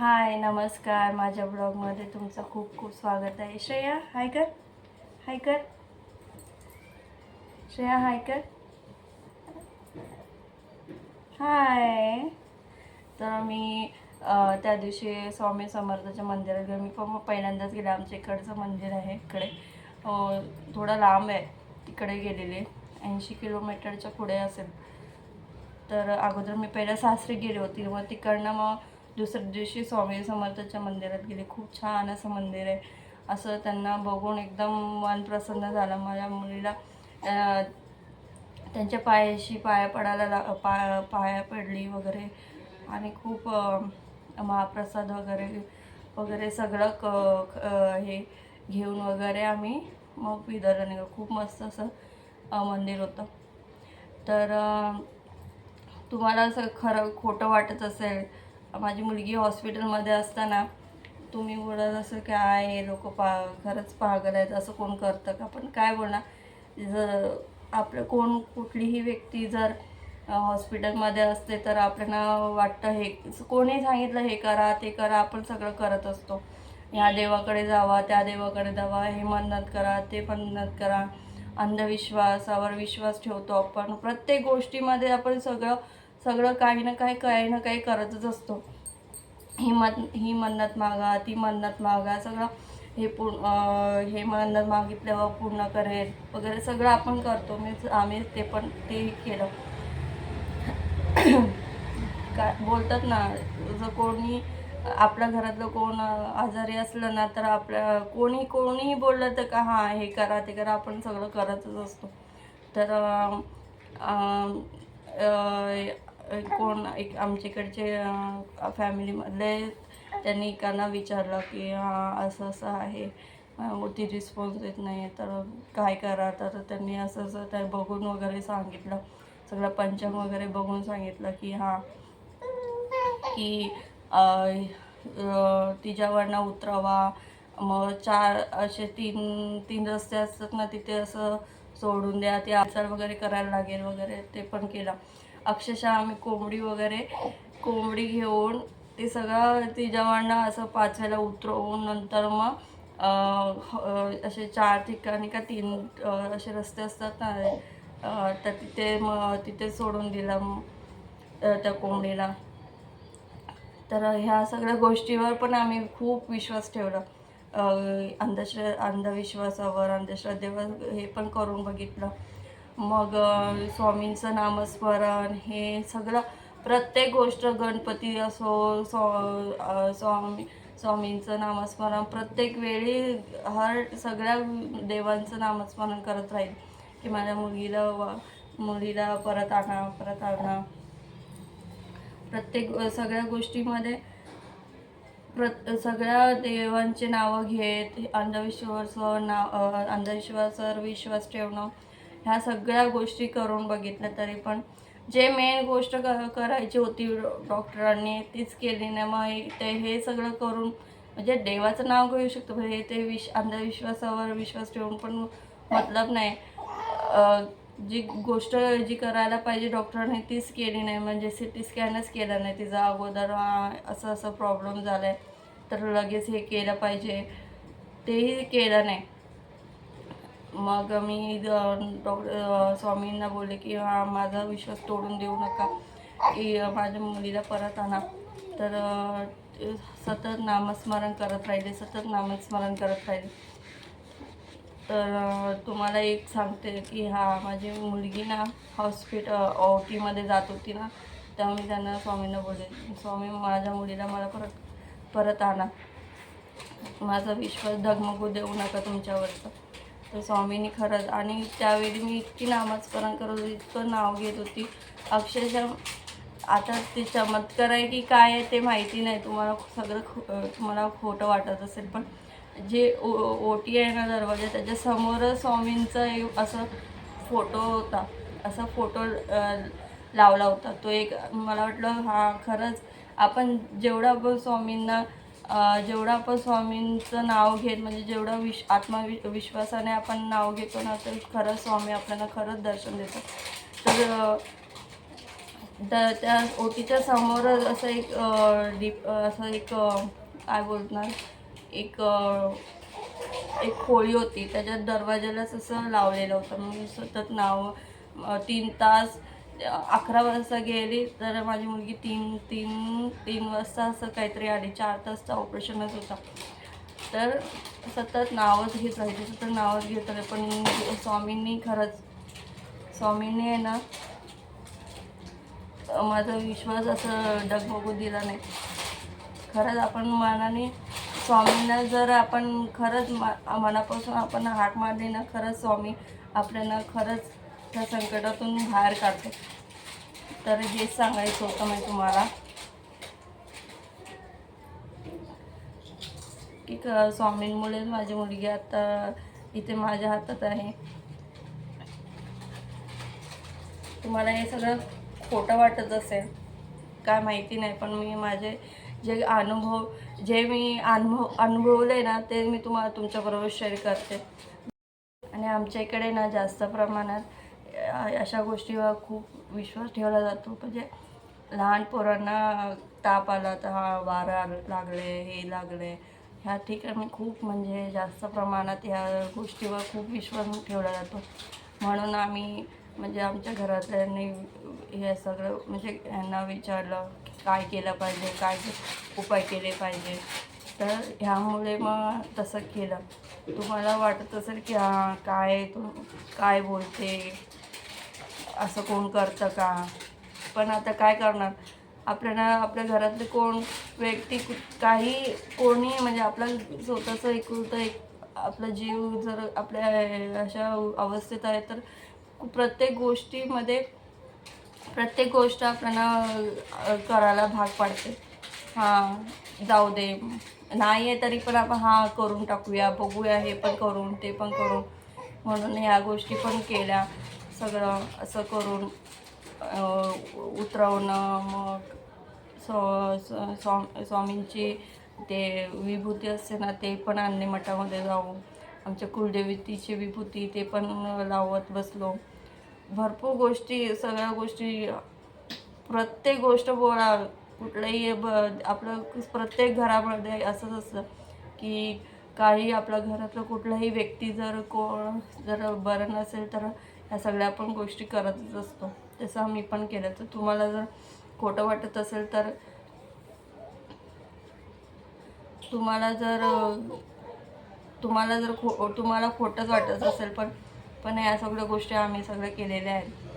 हाय नमस्कार. माझ्या ब्लॉगमध्ये तुमचं खूप खूप स्वागत आहे. श्रेया हाय कर. हाय कर. श्रेया हाय कर. हाय. तर मी त्या दिवशी स्वामी समर्थाच्या मंदिरात गेलो. मी पण पहिल्यांदाच गेले. आमच्या इकडचं मंदिर आहे इकडे. थोडं लांब आहे. तिकडे गेलेले. ऐंशी किलोमीटरच्या पुढे असेल. तर अगोदर मी पहिल्या सासरी गेली होती. मग तिकडनं मग दुसऱ्या दिवशी स्वामी समर्थाच्या मंदिरात गेले. खूप छान असं मंदिर आहे. असं त्यांना बघून एकदम मन प्रसन्न झालं. माझ्या मुलीला त्यांच्या पायाशी पाया पडायला ला पाया पाया पडली वगैरे. आणि खूप महाप्रसाद वगैरे वगैरे सगळं क हे घेऊन वगैरे आम्ही मग विदर्भ निघालो. खूप मस्त असं मंदिर होतं. तर तुम्हाला असं खरं खोटं वाटत असेल माझी मुलगी हॉस्पिटलमध्ये असताना तुम्ही बोलत असं काय हे लोक पा खरंच पागल आहेत असं कोण करतं का? पण काय बोलणार? जर आपलं कोण कुठलीही व्यक्ती जर हॉस्पिटलमध्ये असते तर आपल्याला वाटतं हे कोणी सांगितलं हे करा ते करा आपण सगळं करत असतो. ह्या देवाकडे जावा त्या देवाकडे जावा हे मन्नत करा ते मन्नत करा. अंधविश्वासावर विश्वास ठेवतो आपण. प्रत्येक गोष्टीमध्ये आपण सगळं सगळं काही ना काही काही ना काही करतच असतो. ही मन ही मन्नत मागा ती मन्नत मागा सगळं हे पूर्ण हे मन्नत मागितल्यावर पूर्ण करेल वगैरे सगळं आपण करतो. मी आम्ही ते पण तेही केलं. काय बोलतात ना जर कोणी आपल्या घरातलं कोण आजारी असलं ना तर आपल्या कोणी कोणीही बोललं तर का हां हे करा ते करा आपण सगळं करतच असतो. तर कोण एक आमच्याकडचे फॅमिलीमधले त्यांनी एकांना विचारलं की हां असं असं आहे. ती रिस्पॉन्स देत नाही तर काय करा तर त्यांनी असं असं त्या बघून वगैरे सांगितलं. सगळं पंचम वगैरे बघून सांगितलं की हां की तिच्यावरनं उतरावा. मग चार असे तीन तीन रस्ते असतात ना तिथे असं सोडून द्या. ते आचार वगैरे करायला लागेल वगैरे ते पण केलं. अक्षरशः आम्ही कोंबडी वगैरे कोंबडी घेऊन ते सगळं ती जवांना असं पाचव्याला उतरवून नंतर मग असे चार ठिकाणी का तीन असे रस्ते असतात ना तर तिथे मग तिथे सोडून दिला त्या कोंबडीला. तर ह्या सगळ्या गोष्टीवर पण आम्ही खूप विश्वास ठेवला. अंधश्र अंधविश्वासावर अंधश्रद्धेवर हे पण करून बघितलं. मग स्वामींचं नामस्मरण हे सगळं प्रत्येक गोष्ट गणपती असो स्वा स्वामी स्वामींचं नामस्मरण प्रत्येक वेळी हर सगळ्या देवांचं नामस्मरण करत राहील. की माझ्या मुलीला व मुलीला परत आणा परत आणा. प्रत्येक सगळ्या गोष्टीमध्ये प्र सगळ्या देवांचे नावं घेत अंधविश्वासावर नाव अंधविश्वासावर विश्वास ठेवणं ह्या सगळ्या गोष्टी करून बघितल्या तरी पण जे मेन गोष्ट क करायची होती डॉक्टरांनी तीच केली नाही. मग ते हे सगळं करून म्हणजे देवाचं नाव घेऊ शकतो हे ते विश अंधविश्वासावर विश्वास ठेवून पण मतलब नाही. जी गोष्ट जी करायला पाहिजे डॉक्टरांनी तीच केली नाही. म्हणजे सी टी स्कॅनच केला नाही. तिचा अगोदर असं असं प्रॉब्लेम झाला आहे तर लगेच हे केलं पाहिजे. तेही केलं नाही. मग मी डॉक्टर स्वामींना बोलले की हा माझा विश्वास तोडून देऊ नका की माझ्या मुलीला परत आणा. तर सतत नामस्मरण करत राहिले सतत नामस्मरण करत राहिले. तर तुम्हाला एक सांगते की हा माझी मुलगी ना हॉस्पिटल ओटीमध्ये जात होती ना तेव्हा मी त्यांना स्वामींना बोलले स्वामी माझ्या मुलीला मला परत परत आणा. माझा विश्वास डगमगू देऊ नका तुमच्यावरचं. तर स्वामींनी खरंच आणि त्यावेळी मी इतकी नामस्मरण करत होती इतकं नाव घेत होती. अक्षरशः आता ते चमत्कार आहे की काय आहे ते माहिती नाही. तुम्हाला सगळं खो तुम्हाला खोटं वाटत असेल पण जे ओ ओ टी आहे ना दरवाजा त्याच्यासमोर स्वामींचा एक असं फोटो होता. असा फोटो लावला होता. तो एक मला वाटलं हा खरंच आपण जेवढा आपण स्वामींना जेवढं आपण स्वामींचं नाव घेत म्हणजे जेवढं विश आत्मवि विश्वासाने आपण नाव घेतो ना तर खरंच स्वामी आपल्याला खरंच दर्शन देतात. तर द- त्या ओटीच्या समोरच असं एक डीप असं एक काय बोलणार एक एक खोळी होती. त्याच्यात दरवाजालाच असं लावलेलं होतं. मग सतत नाव तीन तास अकरा वाजता गेली तर माझी मुलगी तीन तीन तीन वाजता असं काहीतरी आली. चार तासचा ऑपरेशनच होता. तर सतत नावच घेत राहायचे सतत नावच घेत राहिले पण स्वामींनी खरंच स्वामींनी आहे ना माझा विश्वास असं डगमगू दिला नाही. खरंच आपण मनाने स्वामींना जर आपण खरंच मा मनापासून आपण हाक मारली ना खरंच स्वामी आपल्याला खरंच त्या संकटातून बाहेर काढतो. तर हेच सांगायचं होतं मी तुम्हाला. की क स्वामींमुळेच माझी मुलगी आता इथे माझ्या हातात आहे. तुम्हाला हे सगळं खोटं वाटत असेल काय माहिती नाही पण मी माझे जे अनुभव जे मी अनुभव अनुभवले ना ते मी तुम्हाला तुमच्याबरोबर शेअर करते. आणि आमच्या इकडे ना जास्त प्रमाणात अशा गोष्टीवर खूप विश्वास ठेवला जातो. म्हणजे लहान पोरांना ताप आला तर हा वारा लागले हे लागले. ह्या ठिकाणी खूप म्हणजे जास्त प्रमाणात ह्या गोष्टीवर खूप विश्वास ठेवला जातो. म्हणून आम्ही म्हणजे आमच्या घरातल्यांनी हे सगळं म्हणजे यांना विचारलं काय केलं पाहिजे काय उपाय केले पाहिजे. तर ह्यामुळे मग तसं केलं. तुम्हाला वाटत असेल की हां काय तू काय बोलते? असं कोण करतं का? पण आता काय करणार? आपल्याला आपल्या घरातले कोण व्यक्ती काही कोणी म्हणजे आपला स्वतःचं एकुलतं एक आपला जीव जर आपल्या अशा अवस्थेत आहे तर प्रत्येक गोष्टीमध्ये प्रत्येक गोष्ट आपल्याला करायला भाग पाडते. हां जाऊ दे. नाही आहे तरी पण आपण हां करून टाकूया बघूया हे पण करून ते पण करून. म्हणून ह्या गोष्टी पण केल्या. सगळं असं करून उतरवणं मग स्वा स्व- स्वामींची ते विभूती असते ना ते पण आणणे मठामध्ये जाऊ आमच्या कुलदेवतीची विभूती ते पण लावत बसलो. भरपूर गोष्टी सगळ्या गोष्टी प्रत्येक गोष्ट बोला कुठलंही ब आपलं प्रत्येक घरामध्ये असंच असतं की काही आपल्या घरातलं कुठलाही व्यक्ती जर कोण जर बरं नसेल तर ह्या सगळ्या आपण गोष्टी करतच असतो. तसं मी पण केलं तर तुम्हाला जर खोटं वाटत असेल तर तुम्हाला जर तुम्हाला जर खो तुम्हाला खोटंच वाटत असेल पण पण ह्या सगळ्या गोष्टी आम्ही सगळ्या केलेल्या आहेत.